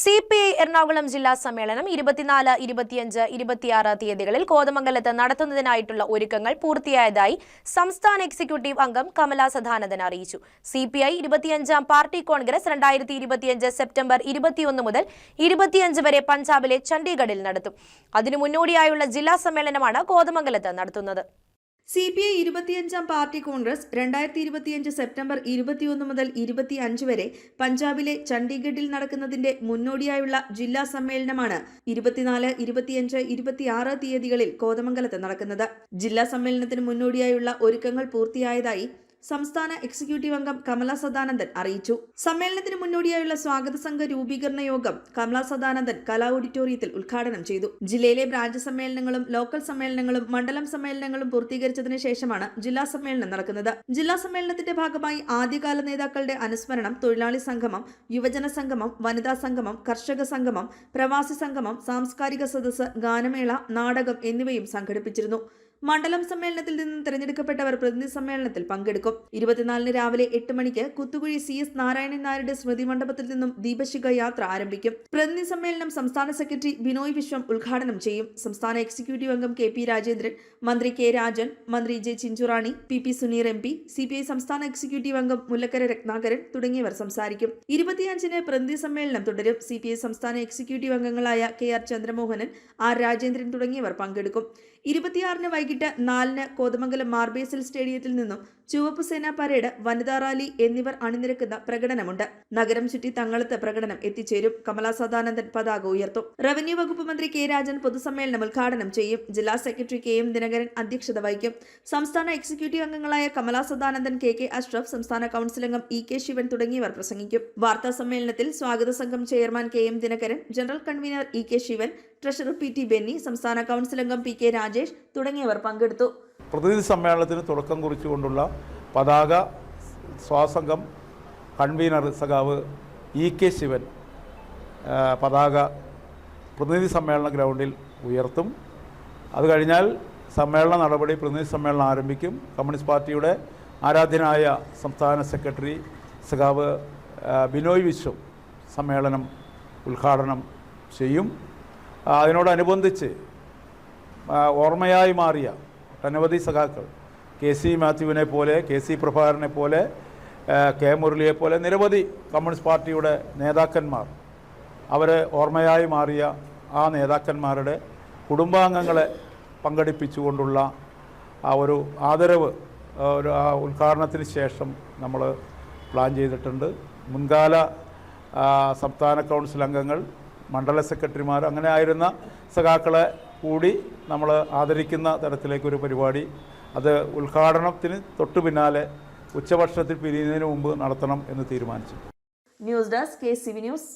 C P I Ernakulam ജില്ലാ സമ്മേളനം ഇരുപത്തിനാല് ഇരുപത്തിയഞ്ച് ഇരുപത്തിയാറ് തീയതികളിൽ കോതമംഗലത്ത് നടത്തുന്നതിനായിട്ടുള്ള ഒരുക്കങ്ങൾ പൂർത്തിയായതായി സംസ്ഥാന എക്സിക്യൂട്ടീവ് അംഗം കമല സദാനന്ദൻ അറിയിച്ചു. സി പി ഐ ഇരുപത്തിയഞ്ചാം പാർട്ടി കോൺഗ്രസ് രണ്ടായിരത്തി ഇരുപത്തിയഞ്ച് സെപ്റ്റംബർ ഇരുപത്തിയൊന്ന് മുതൽ ഇരുപത്തിയഞ്ച് വരെ പഞ്ചാബിലെ ചണ്ഡീഗഡിൽ നടത്തും. അതിനു മുന്നോടിയായുള്ള ജില്ലാ സമ്മേളനമാണ് കോതമംഗലത്ത് നടത്തുന്നത്. സി പി ഐ ഇരുപത്തിയഞ്ചാം പാർട്ടി കോൺഗ്രസ് രണ്ടായിരത്തി ഇരുപത്തിയഞ്ച് സെപ്റ്റംബർ ഇരുപത്തിയൊന്ന് മുതൽ ഇരുപത്തിയഞ്ച് വരെ പഞ്ചാബിലെ ചണ്ഡീഗഡിൽ നടക്കുന്നതിന്റെ മുന്നോടിയായുള്ള ജില്ലാ സമ്മേളനമാണ് ഇരുപത്തിനാല് ഇരുപത്തിയഞ്ച് ഇരുപത്തിയാറ് തീയതികളിൽ കോതമംഗലത്ത് നടക്കുന്നത്. ജില്ലാ സമ്മേളനത്തിന് മുന്നോടിയായുള്ള ഒരുക്കങ്ങൾ പൂർത്തിയായതായി സംസ്ഥാന എക്സിക്യൂട്ടീവ് അംഗം കമല സദാനന്ദൻ അറിയിച്ചു. സമ്മേളനത്തിന് മുന്നോടിയായുള്ള സ്വാഗത സംഘ രൂപീകരണ യോഗം കമല സദാനന്ദൻ കലാ ഓഡിറ്റോറിയത്തിൽ ഉദ്ഘാടനം ചെയ്തു. ജില്ലയിലെ ബ്രാഞ്ച് സമ്മേളനങ്ങളും ലോക്കൽ സമ്മേളനങ്ങളും മണ്ഡലം സമ്മേളനങ്ങളും പൂർത്തീകരിച്ചതിന് ശേഷമാണ് ജില്ലാ സമ്മേളനം നടക്കുന്നത്. ജില്ലാ സമ്മേളനത്തിന്റെ ഭാഗമായി ആദ്യകാല നേതാക്കളുടെ അനുസ്മരണം തൊഴിലാളി സംഗമം യുവജന സംഗമം വനിതാ സംഗമം കർഷക സംഗമം പ്രവാസി സംഗമം സാംസ്കാരിക സദസ്സ് ഗാനമേള നാടകം എന്നിവയും സംഘടിപ്പിച്ചിരുന്നു. മണ്ഡലം സമ്മേളനത്തിൽ നിന്നും തെരഞ്ഞെടുക്കപ്പെട്ടവർ പ്രതിനിധി സമ്മേളനത്തിൽ പങ്കെടുക്കും. ഇരുപത്തിനാലിന് രാവിലെ എട്ട് മണിക്ക് കുത്തുകുഴി സി എസ് നാരായണൻ നായരുടെ സ്മൃതി മണ്ഡപത്തിൽ നിന്നും ദീപശിഖ യാത്ര ആരംഭിക്കും. പ്രതിനിധി സമ്മേളനം സംസ്ഥാന സെക്രട്ടറി ബിനോയ് വിശ്വം ഉദ്ഘാടനം ചെയ്യും. സംസ്ഥാന എക്സിക്യൂട്ടീവ് അംഗം കെ പി രാജേന്ദ്രൻ മന്ത്രി കെ രാജൻ മന്ത്രി J Chinchurani P P Suneer M P C P I സംസ്ഥാന എക്സിക്യൂട്ടീവ് അംഗം മുല്ലക്കര രത്നാകരൻ തുടങ്ങിയവർ സംസാരിക്കും. ഇരുപത്തിയഞ്ചിന് പ്രതിനിധി സമ്മേളനം തുടരും. സി പി ഐ സംസ്ഥാന എക്സിക്യൂട്ടീവ് അംഗങ്ങളായ K R Chandramohanan R Rajendran തുടങ്ങിയവർ പങ്കെടുക്കും. ഇരുപത്തിയാറിന് വൈകിട്ട് നാലിന് കോതമംഗലം മാർബേസൽ സ്റ്റേഡിയത്തിൽ നിന്നും ചുവപ്പ് സേനാ പരേഡ് വനിതാ റാലി എന്നിവർ അണിനിരക്കുന്ന പ്രകടനമുണ്ട്. നഗരം ചുറ്റി തങ്ങളത്ത് പ്രകടനം എത്തിച്ചേരും. കമലാ സദാനന്ദൻ പതാക ഉയർത്തും. റവന്യൂ വകുപ്പ് മന്ത്രി കെ രാജൻ പൊതുസമ്മേളനം ഉദ്ഘാടനം ചെയ്യും. ജില്ലാ സെക്രട്ടറി കെ എം ദിനകരൻ അധ്യക്ഷത വഹിക്കും. സംസ്ഥാന എക്സിക്യൂട്ടീവ് അംഗങ്ങളായ കമലാ സദാനന്ദൻ കെ കെ അഷ്റഫ് സംസ്ഥാന കൌൺസിൽ അംഗം ഇ കെ ശിവൻ തുടങ്ങിയവർ പ്രസംഗിക്കും. വാർത്താ സമ്മേളനത്തിൽ സ്വാഗത സംഘം chairman K M Dinakaran general convener E K Shivan treasurer P T Benny സംസ്ഥാന കൗൺസിൽ അംഗം പി കെ രാജേഷ് തുടങ്ങിയവർ പങ്കെടുത്തു. പ്രതിനിധി സമ്മേളനത്തിന് തുടക്കം കുറിച്ചുകൊണ്ടുള്ള പതാക സ്വാസംഗം കൺവീനർ സഖാവ് ഇ കെ ശിവൻ പതാക പ്രതിനിധി സമ്മേളന ഗ്രൗണ്ടിൽ ഉയർത്തും. അത് കഴിഞ്ഞാൽ സമ്മേളന നടപടി പ്രതിനിധി സമ്മേളനം ആരംഭിക്കും. കമ്മ്യൂണിസ്റ്റ് പാർട്ടിയുടെ ആരാധ്യനായ സംസ്ഥാന സെക്രട്ടറി സഖാവ് ബിനോയ് വിശ്വം സമ്മേളനം ഉദ്ഘാടനം ചെയ്യും. അതിനോടനുബന്ധിച്ച് ഓർമ്മയായി മാറിയ ഒട്ടനവധി സഖാക്കൾ കെ സി മാത്യുവിനെ പോലെ കെ സി പ്രഭാകരനെ പോലെ കെ മുരളിയെ പോലെ നിരവധി കമ്മ്യൂണിസ്റ്റ് പാർട്ടിയുടെ നേതാക്കന്മാർ. അവർ ഓർമ്മയായി മാറിയ ആ നേതാക്കന്മാരുടെ കുടുംബാംഗങ്ങളെ പങ്കെടുപ്പിച്ചുകൊണ്ടുള്ള ആ ഒരു ആദരവ് ഒരു ആ ഉദ്ഘാടനത്തിന് ശേഷം നമ്മൾ പ്ലാൻ ചെയ്തിട്ടുണ്ട്. മുൻകാല സംസ്ഥാന കൗൺസിൽ അംഗങ്ങൾ മണ്ഡല സെക്രട്ടറിമാർ അങ്ങനെ ആയിരുന്ന സഖാക്കളെ കൂടി നമ്മൾ ആദരിക്കുന്ന തരത്തിലേക്കൊരു പരിപാടി. അത് ഉദ്ഘാടനത്തിന് തൊട്ടു പിന്നാലെ ഉച്ചഭക്ഷണത്തിൽ പിരിയുന്നതിന് മുമ്പ് നടത്തണം എന്ന് തീരുമാനിച്ചു. News desk K C V news.